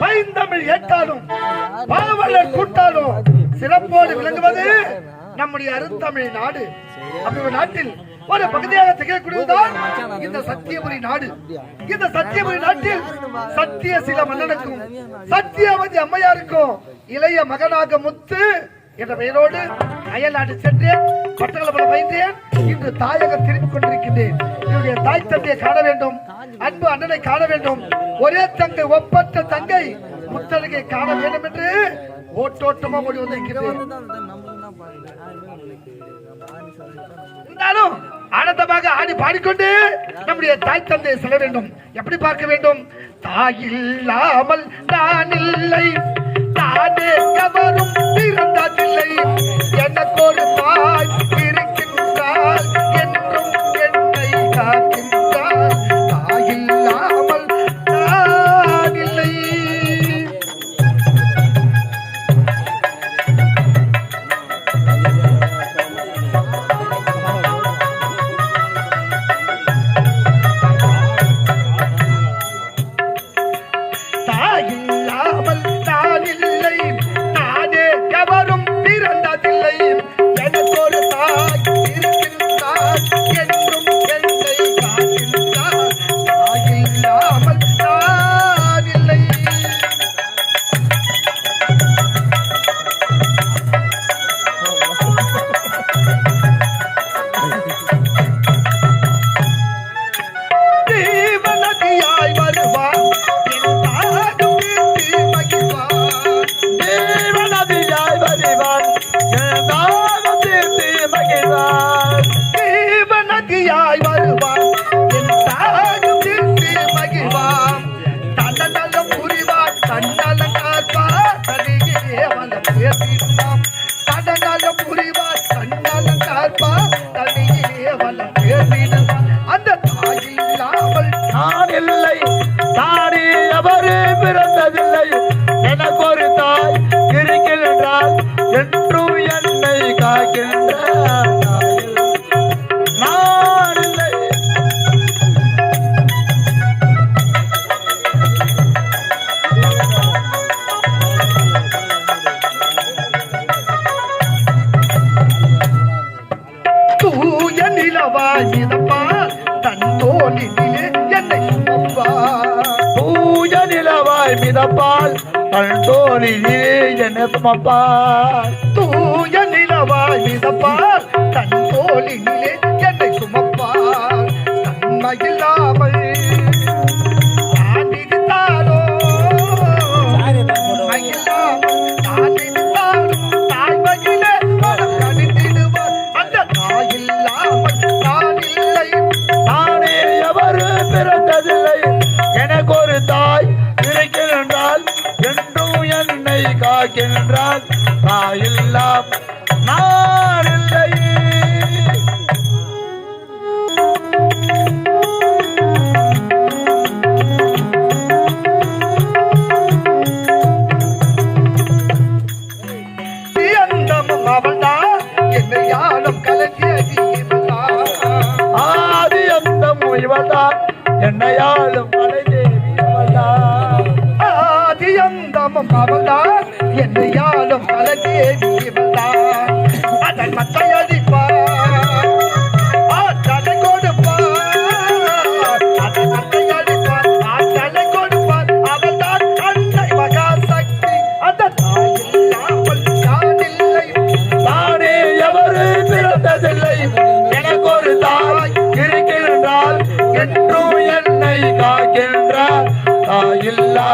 பைந்தமிழ் ஏற்றாலும் பாவலர் கூட்டாலும் சிறப்போடு விளங்குவது நம்முடைய அருந்தமிழ் நாடு. அப்படி நாட்டில் ஒரு பகுதியாக திகழக்கூடியதுதான் இந்த சத்தியபுரி நாடு. இந்த சத்தியபுரி நாட்டில் சத்திய சில மன்னனுக்கும் சத்தியவதி அம்மையாருக்கும் இளைய மகனாக முத்து என்ற பெயரோடு அயல் நாடு சென்றேன் பட்டங்களபுரம் வைத்தேன். இன்று தாயகம் திரும்பிக் கொண்டிருக்கின்றேன். என்னுடைய தாய் தந்தையை காண வேண்டும். அன்பு அண்ணனை காண வேண்டும். ஒரே தங்கை ஒப்பற்ற தங்கை முத்தழகை காண வேண்டும் என்று ஓட்டோட்டமா ஓடி வந்திருக்கிறேன். இருந்தாலும் ஆனந்தமாக ஆடி பாடிக்கொண்டு நம்முடைய தாய் தந்தையை செல்ல வேண்டும். எப்படி பார்க்க வேண்டும்? தாயில்லாமல் தான் இல்லை. தானே எவரும் de ti சிதப்பா தன் தோளினிலே என்னை சுமப்பார் தூய நிலவாய் மிதப்பால் தன் தோலிலே என்னை சுமப்பா தூய நிலவாய் மிதப்பால் தன் தோளினிலே என்னை சுமப்பார் தன்மையில்லாமல் காக்கின்றால் இல்லை அந்தமும் அவள்தான் என்னை யாழும் கலங்கிய ஜீவன்தான். ஆதி அந்த இவள்தான் என்னையாளும் மலைதேவி ஆதி அந்தமும் அவள்தான் என்னை யாழும் கலங்கிய ஜீவன்தான். அதன் மத்தை அடிப்பார் ஆற்றலை கொடுப்பார். அதன் மத்தை அடிப்பார் ஆற்றலை கொடுப்பார். அவள்தான் அன்னை மகாசக்தி. அந்த தாயில்லாமல் நான் இல்லை. தானே எவரு பிறந்ததில்லை. எனக்கு ஒரு தாய் இருக்கின்றால் என்றும் என்னை காக்கின்றார். தாயில்லா